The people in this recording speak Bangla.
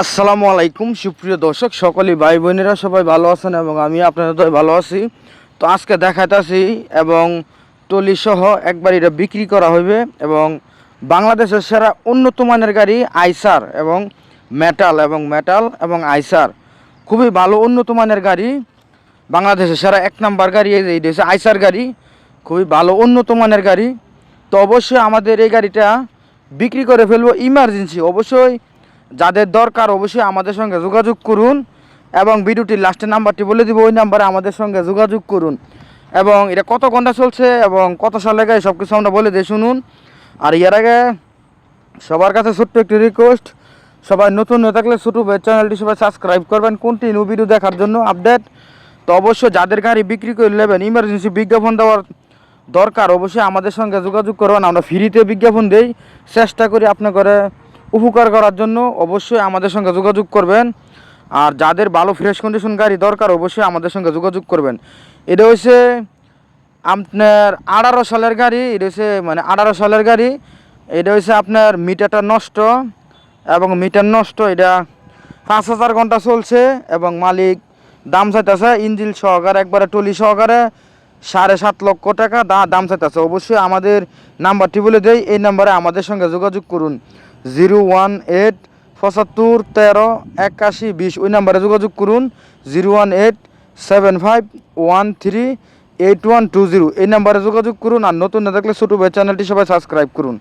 আসসালামু আলাইকুম, সুপ্রিয় দর্শক, সকলেই ভাই বোনেরা সবাই ভালো আছেন এবং আমি আপনাদের তো ভালো আছি। তো আজকে দেখাইতেছি এবং টলি সহ একবার এটা বিক্রি করা হইবে এবং বাংলাদেশের সেরা উন্নত মানের গাড়ি আইসার এবং মেটাল এবং মেটাল এবং আইসার। খুবই ভালো উন্নত মানের গাড়ি। বাংলাদেশের সেরা এক নাম্বার গাড়ি এই হচ্ছে আইসার গাড়ি। খুবই ভালো উন্নত মানের গাড়ি। তো অবশ্যই আমাদের এই গাড়িটা বিক্রি করে ফেলব। ইমার্জেন্সি, অবশ্যই যাদের দরকার অবশ্যই আমাদের সঙ্গে যোগাযোগ করুন এবং ভিডিওটির লাস্টের নাম্বারটি বলে দিব, ওই নাম্বারে আমাদের সঙ্গে যোগাযোগ করুন। এবং এটা কত ঘণ্টা চলছে এবং কত সালে গায়ে সব কিছু আমরা বলে দিয়ে শুনুন। আর এর আগে সবার কাছে ছোট্ট একটি রিকোয়েস্ট সবাই নতুন হয়ে থাকলে ছোটো চ্যানেলটি সবাই সাবস্ক্রাইব করবেন কন্টিনিউ ভিডিও দেখার জন্য আপডেট তো অবশ্যই যাদের গাড়ি বিক্রি করে নেবেন ইমার্জেন্সি বিজ্ঞাপন দেওয়ার দরকার, অবশ্যই আমাদের সঙ্গে যোগাযোগ করবেন। আমরা ফ্রিতে বিজ্ঞাপন দেই। চেষ্টা করি আপনার ঘরে উপকার করার জন্য অবশ্যই আমাদের সঙ্গে যোগাযোগ করবেন। আর যাদের ভালো ফ্রেশ কন্ডিশন গাড়ি দরকার, অবশ্যই আমাদের সঙ্গে যোগাযোগ করবেন। এটা হচ্ছে আপনার আঠারো সালের গাড়ি, এটা হচ্ছে মানে আঠারো সালের গাড়ি। এটা হচ্ছে আপনার মিটারটা নষ্ট এবং মিটার নষ্ট, এটা পাঁচ হাজার ঘণ্টা চলছে এবং মালিক দাম চাইতেছে ইঞ্জিল সহকারে, একবারে টলি সহকারে সাড়ে সাত লক্ষ টাকা দাম চাইতেছে। অবশ্যই আমাদের নাম্বারটি বলে দেয় এই নাম্বারে আমাদের সঙ্গে যোগাযোগ করুন। জিরো ওয়ান এইট পঁচাত্তর তেরো একাশি বিশ। ওই নাম্বারে যোগাযোগ করুন, zero one eight seven five one three eight one two zero. এই নাম্বারে যোগাযোগ করুন আর নতুন না থাকলে ছোটো ভাই চ্যানেলটি সবাই সাবস্ক্রাইব করুন।